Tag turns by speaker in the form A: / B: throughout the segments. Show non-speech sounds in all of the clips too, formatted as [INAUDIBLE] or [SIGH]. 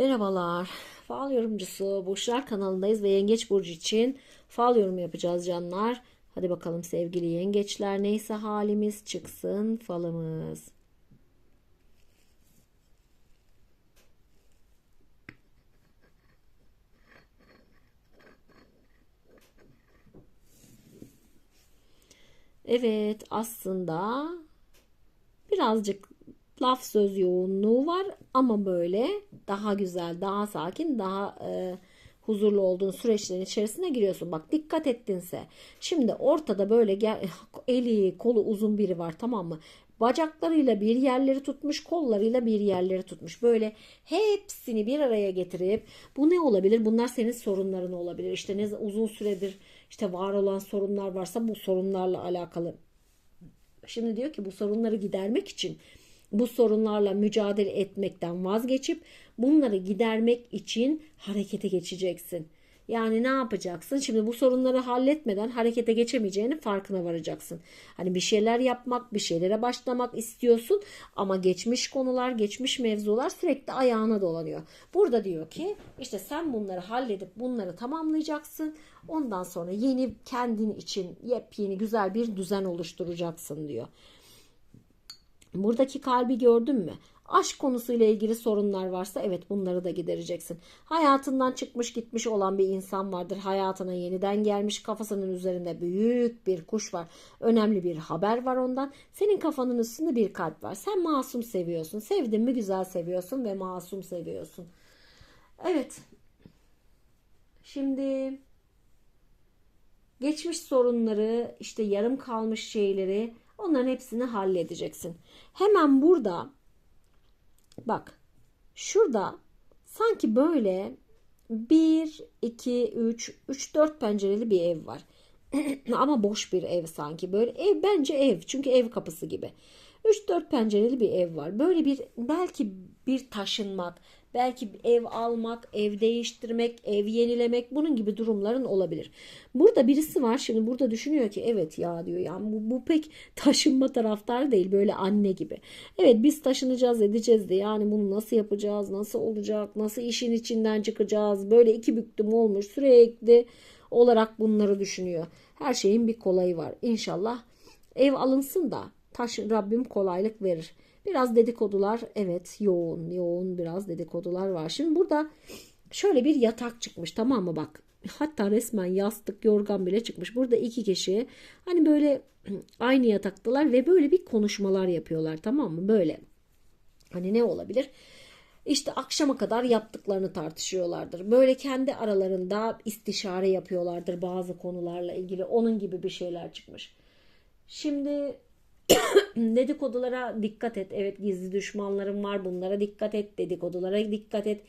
A: Merhabalar. Fal yorumcusu Burçlar kanalındayız ve Yengeç Burcu için fal yorumu yapacağız canlar. Hadi bakalım sevgili yengeçler neyse halimiz çıksın falımız. Evet aslında birazcık laf söz yoğunluğu var ama böyle daha güzel, daha sakin, daha e, huzurlu olduğun süreçlerin içerisine giriyorsun. Bak dikkat ettinse. Şimdi ortada böyle gel, [LAUGHS] eli kolu uzun biri var tamam mı? Bacaklarıyla bir yerleri tutmuş, kollarıyla bir yerleri tutmuş. Böyle hepsini bir araya getirip bu ne olabilir? Bunlar senin sorunların olabilir. İşte ne uzun süredir işte var olan sorunlar varsa bu sorunlarla alakalı. Şimdi diyor ki bu sorunları gidermek için bu sorunlarla mücadele etmekten vazgeçip bunları gidermek için harekete geçeceksin. Yani ne yapacaksın? Şimdi bu sorunları halletmeden harekete geçemeyeceğinin farkına varacaksın. Hani bir şeyler yapmak, bir şeylere başlamak istiyorsun ama geçmiş konular, geçmiş mevzular sürekli ayağına dolanıyor. Burada diyor ki işte sen bunları halledip bunları tamamlayacaksın. Ondan sonra yeni kendin için yepyeni güzel bir düzen oluşturacaksın diyor. Buradaki kalbi gördün mü? Aşk konusuyla ilgili sorunlar varsa evet bunları da gidereceksin. Hayatından çıkmış gitmiş olan bir insan vardır. Hayatına yeniden gelmiş kafasının üzerinde büyük bir kuş var. Önemli bir haber var ondan. Senin kafanın üstünde bir kalp var. Sen masum seviyorsun. Sevdin mi güzel seviyorsun ve masum seviyorsun. Evet. Şimdi geçmiş sorunları işte yarım kalmış şeyleri onların hepsini halledeceksin. Hemen burada bak şurada sanki böyle 1, 2, 3, 3, 4 pencereli bir ev var. [CLEARS THROAT] Ama boş bir ev sanki. Böyle ev bence ev. Çünkü ev kapısı gibi. 3-4 pencereli bir ev var. Böyle bir belki bir taşınmak, belki ev almak, ev değiştirmek, ev yenilemek bunun gibi durumların olabilir. Burada birisi var şimdi burada düşünüyor ki evet ya diyor yani bu, bu pek taşınma taraftarı değil böyle anne gibi. Evet biz taşınacağız edeceğiz de yani bunu nasıl yapacağız, nasıl olacak, nasıl işin içinden çıkacağız böyle iki büktüm olmuş sürekli olarak bunları düşünüyor. Her şeyin bir kolayı var. İnşallah ev alınsın da taş Rabbim kolaylık verir. Biraz dedikodular evet yoğun yoğun biraz dedikodular var. Şimdi burada şöyle bir yatak çıkmış tamam mı bak. Hatta resmen yastık yorgan bile çıkmış. Burada iki kişi hani böyle [CLEARS THROAT] aynı yataktalar ve böyle bir konuşmalar yapıyorlar tamam mı böyle. Hani ne olabilir? İşte akşama kadar yaptıklarını tartışıyorlardır. Böyle kendi aralarında istişare yapıyorlardır bazı konularla ilgili. Onun gibi bir şeyler çıkmış. Şimdi [COUGHS] dedikodulara dikkat et. Evet gizli düşmanlarım var. Bunlara dikkat et. Dedikodulara dikkat et.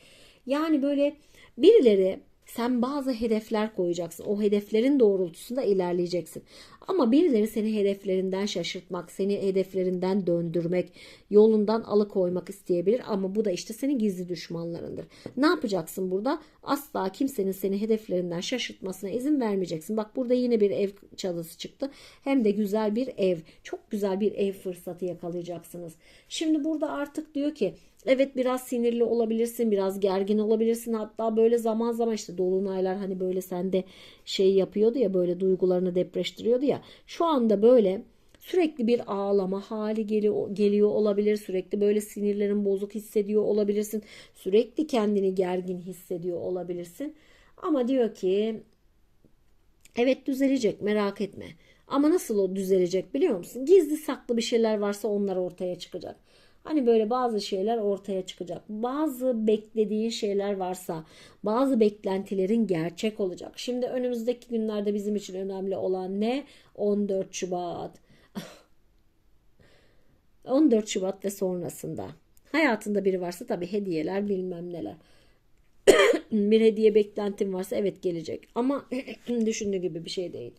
A: Yani böyle birileri sen bazı hedefler koyacaksın. O hedeflerin doğrultusunda ilerleyeceksin. Ama birileri seni hedeflerinden şaşırtmak, seni hedeflerinden döndürmek, yolundan alıkoymak isteyebilir. Ama bu da işte senin gizli düşmanlarındır. Ne yapacaksın burada? Asla kimsenin seni hedeflerinden şaşırtmasına izin vermeyeceksin. Bak burada yine bir ev çalısı çıktı. Hem de güzel bir ev. Çok güzel bir ev fırsatı yakalayacaksınız. Şimdi burada artık diyor ki Evet biraz sinirli olabilirsin, biraz gergin olabilirsin. Hatta böyle zaman zaman işte dolunaylar hani böyle sende şey yapıyordu ya böyle duygularını depreştiriyordu ya. Şu anda böyle sürekli bir ağlama hali geliyor, geliyor olabilir. Sürekli böyle sinirlerin bozuk hissediyor olabilirsin. Sürekli kendini gergin hissediyor olabilirsin. Ama diyor ki evet düzelecek merak etme. Ama nasıl o düzelecek biliyor musun? Gizli saklı bir şeyler varsa onlar ortaya çıkacak. Hani böyle bazı şeyler ortaya çıkacak. Bazı beklediğin şeyler varsa, bazı beklentilerin gerçek olacak. Şimdi önümüzdeki günlerde bizim için önemli olan ne? 14 Şubat. [LAUGHS] 14 Şubat ve sonrasında. Hayatında biri varsa tabii hediyeler bilmem neler. [COUGHS] bir hediye beklentim varsa evet gelecek. Ama [COUGHS] düşündüğü gibi bir şey değil.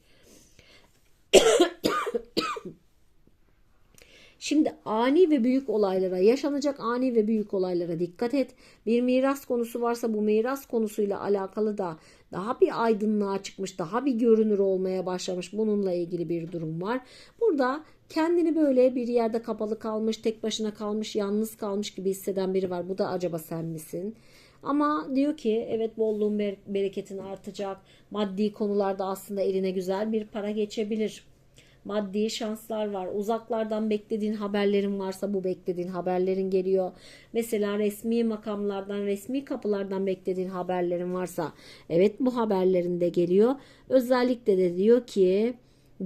A: Şimdi ani ve büyük olaylara, yaşanacak ani ve büyük olaylara dikkat et. Bir miras konusu varsa bu miras konusuyla alakalı da daha bir aydınlığa çıkmış, daha bir görünür olmaya başlamış. Bununla ilgili bir durum var. Burada Kendini böyle bir yerde kapalı kalmış, tek başına kalmış, yalnız kalmış gibi hisseden biri var. Bu da acaba sen misin? Ama diyor ki evet bolluğun bereketin artacak. Maddi konularda aslında eline güzel bir para geçebilir. Maddi şanslar var. Uzaklardan beklediğin haberlerin varsa bu beklediğin haberlerin geliyor. Mesela resmi makamlardan, resmi kapılardan beklediğin haberlerin varsa evet bu haberlerin de geliyor. Özellikle de diyor ki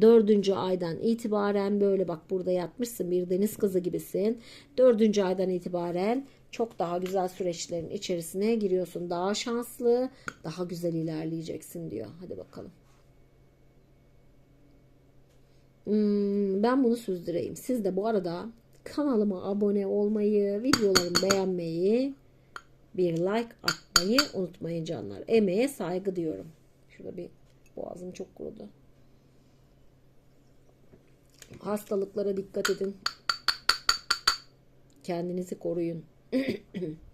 A: Dördüncü aydan itibaren böyle bak burada yatmışsın bir deniz kızı gibisin. Dördüncü aydan itibaren çok daha güzel süreçlerin içerisine giriyorsun. Daha şanslı, daha güzel ilerleyeceksin diyor. Hadi bakalım. Ben bunu süzdüreyim. Siz de bu arada kanalıma abone olmayı, videolarımı beğenmeyi, bir like atmayı unutmayın canlar. Emeğe saygı diyorum. Şurada bir boğazım çok kurudu. Hastalıklara dikkat edin. Kendinizi koruyun. [CLEARS THROAT]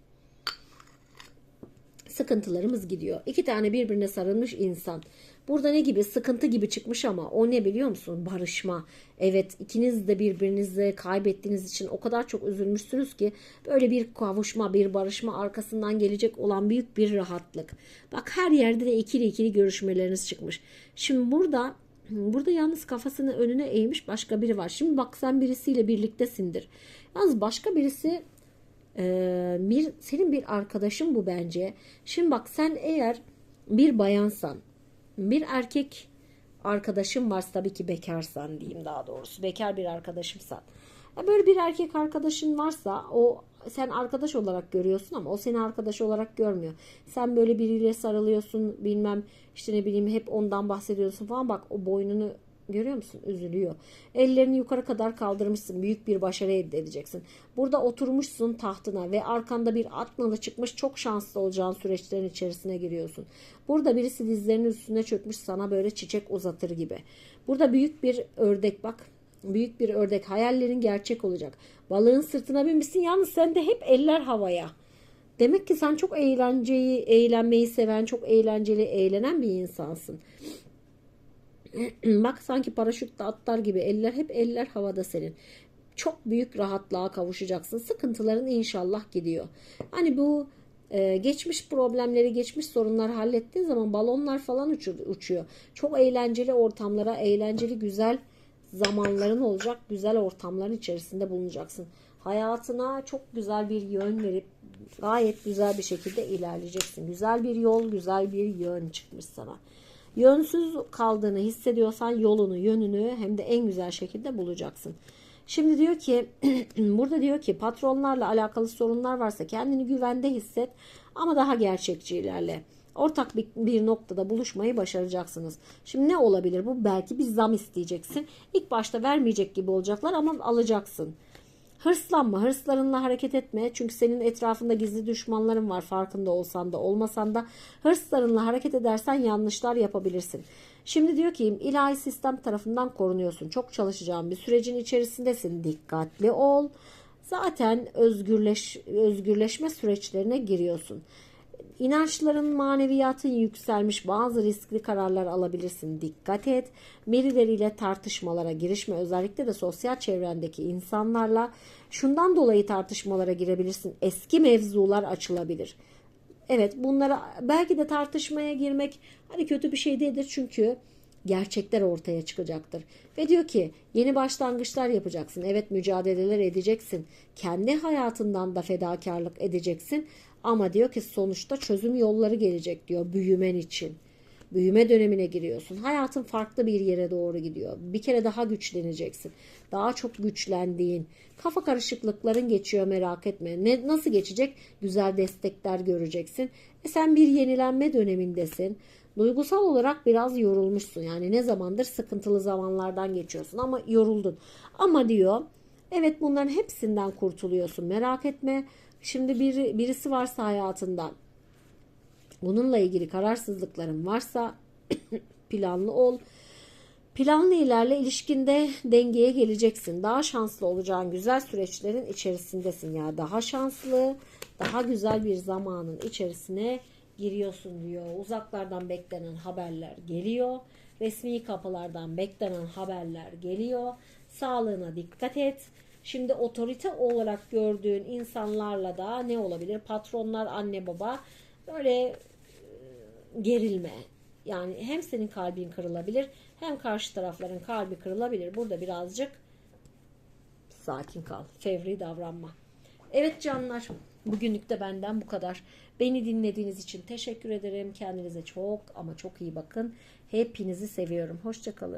A: Sıkıntılarımız gidiyor. İki tane birbirine sarılmış insan. Burada ne gibi sıkıntı gibi çıkmış ama o ne biliyor musun? Barışma. Evet ikiniz de birbirinizi kaybettiğiniz için o kadar çok üzülmüşsünüz ki böyle bir kavuşma, bir barışma arkasından gelecek olan büyük bir rahatlık. Bak her yerde de ikili ikili görüşmeleriniz çıkmış. Şimdi burada Burada yalnız kafasını önüne eğmiş başka biri var. Şimdi bak sen birisiyle birliktesindir. Yalnız başka birisi e, bir senin bir arkadaşın bu bence. Şimdi bak sen eğer bir bayansan, bir erkek arkadaşım varsa tabii ki bekarsan diyeyim daha doğrusu. Bekar bir arkadaşımsan. Böyle bir erkek arkadaşın varsa o sen arkadaş olarak görüyorsun ama o seni arkadaş olarak görmüyor. Sen böyle biriyle sarılıyorsun bilmem işte ne bileyim hep ondan bahsediyorsun falan bak o boynunu görüyor musun? Üzülüyor. Ellerini yukarı kadar kaldırmışsın. Büyük bir başarı elde edeceksin. Burada oturmuşsun tahtına ve arkanda bir at nalı çıkmış. Çok şanslı olacağın süreçlerin içerisine giriyorsun. Burada birisi dizlerinin üstüne çökmüş sana böyle çiçek uzatır gibi. Burada büyük bir ördek bak Büyük bir ördek hayallerin gerçek olacak. Balığın sırtına binmişsin yalnız sen de hep eller havaya. Demek ki sen çok eğlenceyi, eğlenmeyi seven, çok eğlenceli, eğlenen bir insansın. [CLEARS THROAT] Bak sanki paraşütle atlar gibi eller hep eller havada senin. Çok büyük rahatlığa kavuşacaksın. Sıkıntıların inşallah gidiyor. Hani bu e, geçmiş problemleri, geçmiş sorunlar hallettiğin zaman balonlar falan uçuyor. Çok eğlenceli ortamlara, eğlenceli güzel zamanların olacak. Güzel ortamların içerisinde bulunacaksın. Hayatına çok güzel bir yön verip gayet güzel bir şekilde ilerleyeceksin. Güzel bir yol, güzel bir yön çıkmış sana. Yönsüz kaldığını hissediyorsan yolunu, yönünü hem de en güzel şekilde bulacaksın. Şimdi diyor ki [CLEARS THROAT] burada diyor ki patronlarla alakalı sorunlar varsa kendini güvende hisset ama daha gerçekçi ilerle ortak bir, bir noktada buluşmayı başaracaksınız. Şimdi ne olabilir bu? Belki bir zam isteyeceksin. İlk başta vermeyecek gibi olacaklar ama alacaksın. Hırslanma, hırslarınla hareket etme. Çünkü senin etrafında gizli düşmanların var farkında olsan da olmasan da. Hırslarınla hareket edersen yanlışlar yapabilirsin. Şimdi diyor ki ilahi sistem tarafından korunuyorsun. Çok çalışacağın bir sürecin içerisindesin. Dikkatli ol. Zaten özgürleş, özgürleşme süreçlerine giriyorsun. İnançların, maneviyatın yükselmiş bazı riskli kararlar alabilirsin. Dikkat et. Birileriyle tartışmalara girişme. Özellikle de sosyal çevrendeki insanlarla. Şundan dolayı tartışmalara girebilirsin. Eski mevzular açılabilir. Evet bunlara belki de tartışmaya girmek hani kötü bir şey değildir çünkü gerçekler ortaya çıkacaktır. Ve diyor ki yeni başlangıçlar yapacaksın. Evet mücadeleler edeceksin. Kendi hayatından da fedakarlık edeceksin. Ama diyor ki sonuçta çözüm yolları gelecek diyor büyümen için. Büyüme dönemine giriyorsun. Hayatın farklı bir yere doğru gidiyor. Bir kere daha güçleneceksin. Daha çok güçlendiğin, kafa karışıklıkların geçiyor merak etme. Ne, nasıl geçecek? Güzel destekler göreceksin. E sen bir yenilenme dönemindesin. Duygusal olarak biraz yorulmuşsun. Yani ne zamandır sıkıntılı zamanlardan geçiyorsun ama yoruldun. Ama diyor evet bunların hepsinden kurtuluyorsun. Merak etme. Şimdi bir, birisi varsa hayatında bununla ilgili kararsızlıkların varsa [CLEARS THROAT] planlı ol. Planlı ilerle ilişkinde dengeye geleceksin. Daha şanslı olacağın güzel süreçlerin içerisindesin ya. Daha şanslı, daha güzel bir zamanın içerisine giriyorsun diyor. Uzaklardan beklenen haberler geliyor. Resmi kapılardan beklenen haberler geliyor. Sağlığına dikkat et. Şimdi otorite olarak gördüğün insanlarla da ne olabilir? Patronlar, anne baba böyle e, gerilme. Yani hem senin kalbin kırılabilir hem karşı tarafların kalbi kırılabilir. Burada birazcık sakin kal. Fevri davranma. Evet canlar. Bugünlük de benden bu kadar. Beni dinlediğiniz için teşekkür ederim. Kendinize çok ama çok iyi bakın. Hepinizi seviyorum. Hoşçakalın.